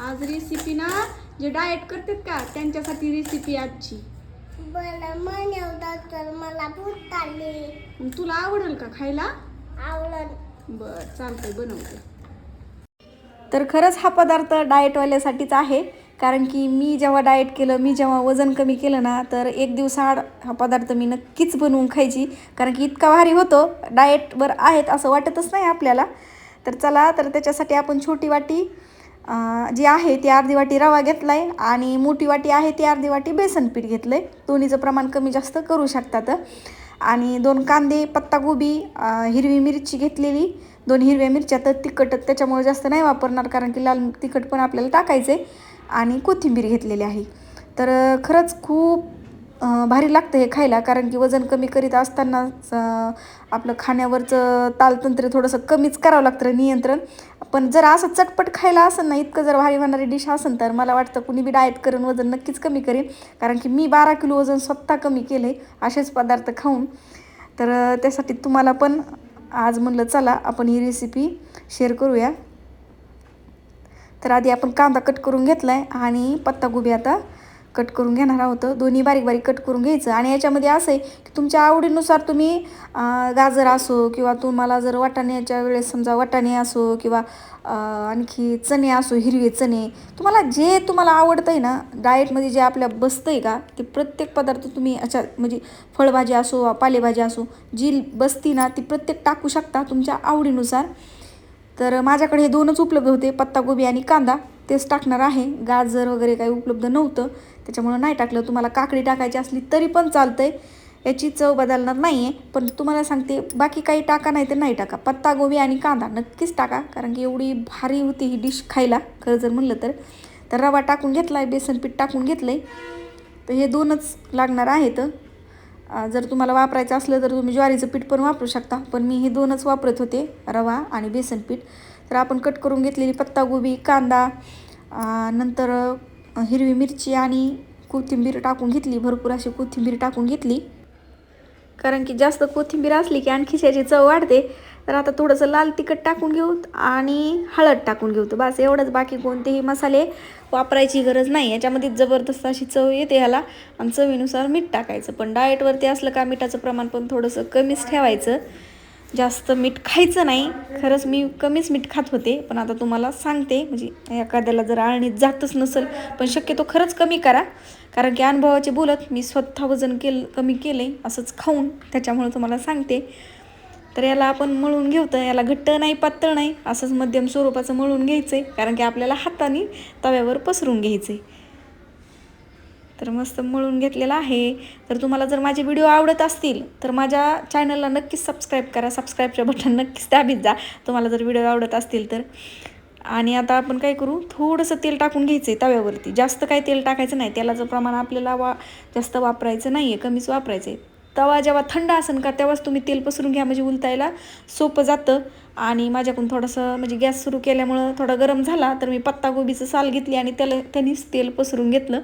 आज रेसिपी ना जे डाएट करतात का त्यांच्यासाठी रेसिपी आजची. तर मला भूत आली. मग तुला आवडेल का खायला? आवडत बर चालतंय बनवते. तर खरंच हा पदार्थ डाएटवाल्यासाठीच आहे कारण की मी जेव्हा डाएट केलं मी जेव्हा वजन कमी केलं ना तर एक दिवसाआड हा पदार्थ मी नक्कीच बनवून खायची कारण की इतका भारी होतो डाएटवर आहेत असं वाटतच नाही आपल्याला. तर चला तर त्याच्यासाठी आपण छोटी वाटी जी आहे ती अर्धी वाटी रवा घेतला आहे आणि मोठी वाटी आहे ती अर्धी वाटी बेसन पीठ घेतलं आहे दोन्हीचं प्रमाण कमी जास्त करू शकतात. आणि दोन कांदे पत्तागोबी हिरवी मिरची घेतलेली. दोन हिरव्या मिरच्या तर तिखट त्याच्यामुळे जास्त नाही वापरणार कारण की लाल तिखट पण आपल्याला टाकायचं आहे आणि कोथिंबीर घेतलेली आहे. तर खरंच खूप भारी लागतं हे खायला कारण की वजन कमी करीत असताना आपलं खाण्यावरचं तालतंत्र थोडंसं कमीच करावं लागतं नियंत्रण. पण जर असं चटपट खायला असेल ना इतकं जर भारी होणारी डिश असेल तर मला वाटतं कुणी बी डाएट करून वजन नक्कीच कमी करेन कारण की मी बारा किलो वजन स्वतः कमी केलं आहे असेच पदार्थ खाऊन. तर त्यासाठी तुम्हाला पण आज म्हणलं चला आपण ही रेसिपी शेअर करूया. तर आधी आपण कांदा कट करून घेतला आहे आणि पत्तागोबी आता कट करून घेणार आहोत. दोन्ही बारीक बारीक कट करून घ्यायचं. आणि याच्यामध्ये असं आहे की तुमच्या आवडीनुसार तुम्ही गाजर असो किंवा तुम्हाला जर वाटाण्याच्या वेळेस समजा वाटाणे असो किंवा आणखी चणे असो हिरवे चणे तुम्हाला जे तुम्हाला आवडतं आहे ना डाएटमध्ये जे आपल्या बसतं आहे का ते प्रत्येक पदार्थ तुम्ही अशा म्हणजे फळभाजी असो पालेभाजी असो जी बसती ना ती प्रत्येक टाकू शकता तुमच्या आवडीनुसार. तर माझ्याकडे हे दोनच उपलब्ध होते पत्ताकोबी आणि कांदा. तेच टाकणार आहे. गाजर वगैरे काही उपलब्ध नव्हतं. त्याच्यामुळं नाही टाकलं. तुम्हाला काकडी टाकायची असली तरी पण चालतंय. याची चव बदलणार नाही आहे पण तुम्हाला सांगते बाकी काही टाका नाही तर नाही टाका. पत्तागोबी आणि कांदा नक्कीच टाका. कारण की एवढी भारी होती ही डिश खायला. खरं जर म्हणलं तर. तर रवा टाकून घेतला आहे बेसन पीठ टाकून घेतलं आहे तर हे दोनच लागणार आहेत. जर तुम्हाला वापरायचं असलं तर तुम्ही ज्वारीचं पीठ पण वापरू शकता. पण मी हे दोनच वापरत होते. रवा आणि बेसन पीठ. तर आपण कट करून घेतलेली पत्तागोबी कांदा नंतर हिरवी मिरची आणि कोथिंबीर टाकून घेतली भरपूर अशी कोथिंबीर टाकून घेतली. कारण की जास्त कोथिंबीर असली की आणखी त्याची चव वाढते. तर आता थोडंसं लाल तिखट टाकून घेऊ आणि हळद टाकून घेऊ. तर बस एवढंच. बाकी कोणतेही मसाले वापरायची गरज नाही. याच्यामध्ये जबरदस्त अशी चव येते ह्याला. आणि चवीनुसार मीठ टाकायचं. पण डाएटवरती असलं का मिठाचं प्रमाण पण थोडंसं कमीच ठेवायचं. जास्त मीठ खायचं नाही. खरंच मी कमीच मीठ खात होते पण आता तुम्हाला सांगते म्हणजे एखाद्याला जर आळणीत जातच नसेल पण शक्यतो खरंच कमी करा. कारण की अनुभवाचे बोलत मी स्वतः वजन केलं कमी केलं आहे असंच खाऊन त्याच्यामुळे तुम्हाला सांगते. तर याला आपण मळून घेऊ तर याला घट्ट नाही पातळ नाही असंच मध्यम स्वरूपाचं मळून घ्यायचं आहे कारण की आपल्याला हाताने तव्यावर पसरून घ्यायचं आहे तर मस्त मळून घेतलेला आहे. तर तुम्हाला जर माझे व्हिडिओ आवडत असतील तर माझ्या चॅनलला नक्कीच सबस्क्राईब करा. सबस्क्राईबचे बटन नक्कीच दाबीत जा. तुम्हाला जर व्हिडिओ आवडत असतील तर. आणि आता आपण काय करू? थोडंसं तेल टाकून घ्यायचं आहे तव्यावरती. जास्त काही तेल टाकायचं नाही. तेलाचं प्रमाण आपल्याला वा जास्त वापरायचं नाही आहे कमीच वापरायचं आहे तवा जेव्हा थंड असेल का तेव्हाच तुम्ही तेल पसरून घ्या. म्हणजे उलतायला सोपं जातं. आणि माझ्याकडून थोडंसं म्हणजे गॅस सुरू केल्यामुळं थोडा गरम झाला तर मी पत्तागोबीचं साल घेतली आणि त्याला त्यांनीच तेल पसरून घेतलं.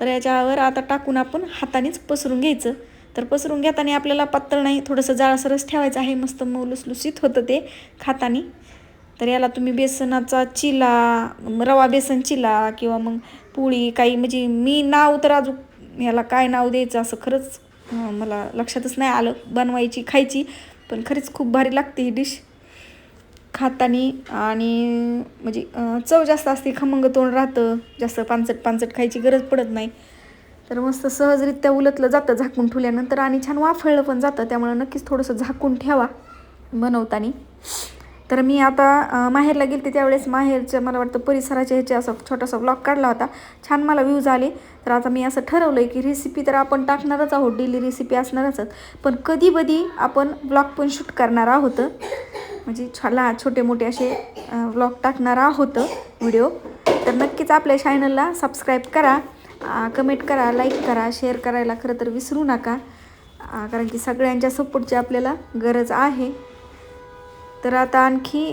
तर याच्यावर आता टाकून आपण हातानेच पसरून घ्यायचं. तर पसरून घेताना आपल्याला पातळ नाही थोडंसं जाळसरच ठेवायचं आहे. मस्त मऊ लुसलुसीत होतं ते खातानी. तर याला तुम्ही बेसनाचा चिला रवा बेसन चिला किंवा मग पोळी काही म्हणजे मी नाव तर अजून याला काय नाव द्यायचं असं खरंच मला लक्षातच नाही आलं. बनवायची खायची पण खरीच खूप भारी लागते ही डिश. खातानी आणि म्हणजे चव जास्त असते खमंग तोंड राहतं जास्त पानसट पानसट खायची गरज पडत नाही. तर मस्त सहजरित्या उलटलं जातं झाकून ठेवल्यानंतर आणि छान वाफळलं पण जातं त्यामुळं नक्कीच थोडंसं झाकून ठेवा बनवताना. तर मी आता माहेरला गेलते त्यावेळेस माहेरच्या मला वाटतं परिसराच्या ह्याच्या असं छोटासा ब्लॉग काढला होता. छान मला व्ह्यूज आले. तर आता मी असं ठरवलं आहे की रेसिपी तर आपण टाकणारच आहोत डेली रेसिपी असणारच. पण कधी कधी आपण ब्लॉग पण शूट करणार आहोत. म्हणजे छाला छोटे मोठे असे व्लॉग टाकणार आहोत व्हिडिओ तर नक्कीच आपल्या चॅनलला सबस्क्राईब करा कमेंट करा लाईक करा शेअर करायला खरं तर विसरू नका. कारण की सगळ्यांच्या सपोर्टची आपल्याला गरज आहे. तर आता आणखी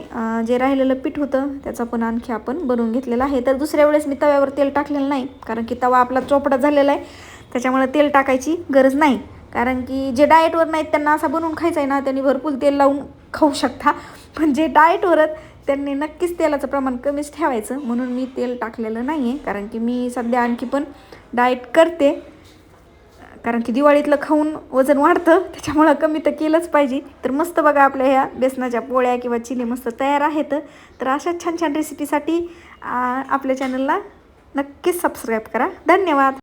जे राहिलेलं पीठ होतं त्याचा पण आणखी आपण बनवून घेतलेला आहे. तर दुसऱ्या वेळेस मी तव्यावर तेल टाकलेलं नाही कारण की तवा आपला चोपडा झालेला आहे. त्याच्यामुळे तेल टाकायची गरज नाही. कारण की जे डाएटवर नाहीत त्यांना असा बनवून खायचा आहे ना त्यांनी भरपूर तेल लावून खाऊ शकता. पण जे डाएटवर त्यांनी नक्कीच तेलाचं प्रमाण कमीच ठेवायचं. म्हणून मी तेल टाकलेलं नाही आहे कारण की मी सध्या आणखी पण डाएट करते. कारण की दिवाळीतलं खाऊन वजन वाढतं. त्याच्यामुळं कमी तर केलंच पाहिजे. तर मस्त बघा आपल्या ह्या बेसनाच्या पोळ्या किंवा चिली मस्त तयार आहेत. तर अशा छान छान रेसिपीसाठी आपल्या चॅनलला नक्कीच सबस्क्राईब करा. धन्यवाद!